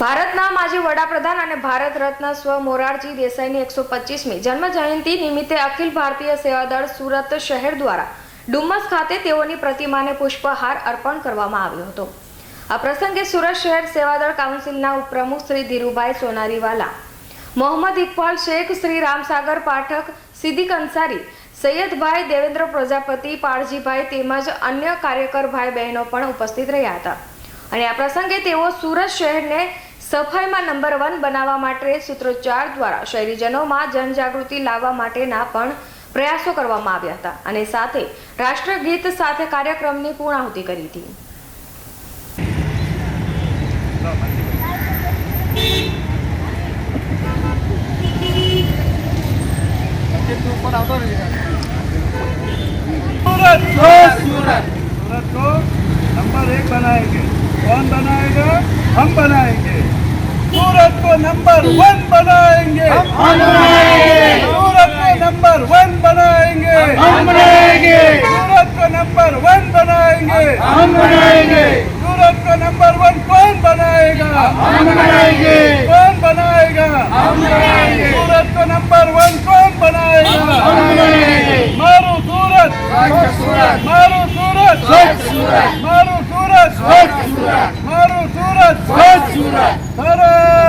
ભારતના માજી વડાપ્રધાન અને ભારત રત્ન સ્વ મોરારજી દેસાઈની એકસો પચીસમી જન્મ જયંતિ નિમિત્તે અખિલ ભારતીય સેવાદળ સુરત શહેર દ્વારા ડુમ્મસ ખાતે તેઓની પ્રતિમાને પુષ્પહાર અર્પણ કરવામાં આવ્યો હતો. આ પ્રસંગે સુરત શહેર સેવાદળ કાઉન્સિલના ઉપપ્રમુખ શ્રી ધીરુભાઈ સોનારીવાલા, મોહમ્મદ ઇકબાલ શેખ, શ્રી રામસાગર પાઠક સિદ્દીક અંસારી સૈયદભાઈ દેવેન્દ્ર પ્રજાપતિ પાળજીભાઈ તેમજ અન્ય કાર્યકર ભાઈ બહેનો પણ ઉપસ્થિત રહ્યા હતા. અને આ પ્રસંગે તેઓ સુરત શહેરને સફાઈમાં નંબર વન બનાવવા માટે સૂત્રોચ્ચાર દ્વારા શહેરીજનોમાં જનજાગૃતિ લાવવા માટેના પણ પ્રયાસો કરવામાં આવ્યા હતા અને સાથે રાષ્ટ્રગીત સાથે કાર્યક્રમની પૂર્ણાહુતિ કરી હતી. નંબર એક બનાએંગે કોણ બનાએગા હમ બનાએંગે को नंबर वन बनाएंगे हम बनाएंगे। सूरत को नंबर वन बनाएंगे हम बनाएंगे सूरत को नंबर वन बनाएंगे हम बनाएंगे सूरत को नंबर वन कौन बनाएगा हम बनाएंगे कौन बनाएगा हम बनाएंगे सूरत को नंबर वन कौन बनाएगा हम बनाएंगे मारू सूरत स्वच्छ सूरत मारू सूरत स्वच्छ सूरत મારું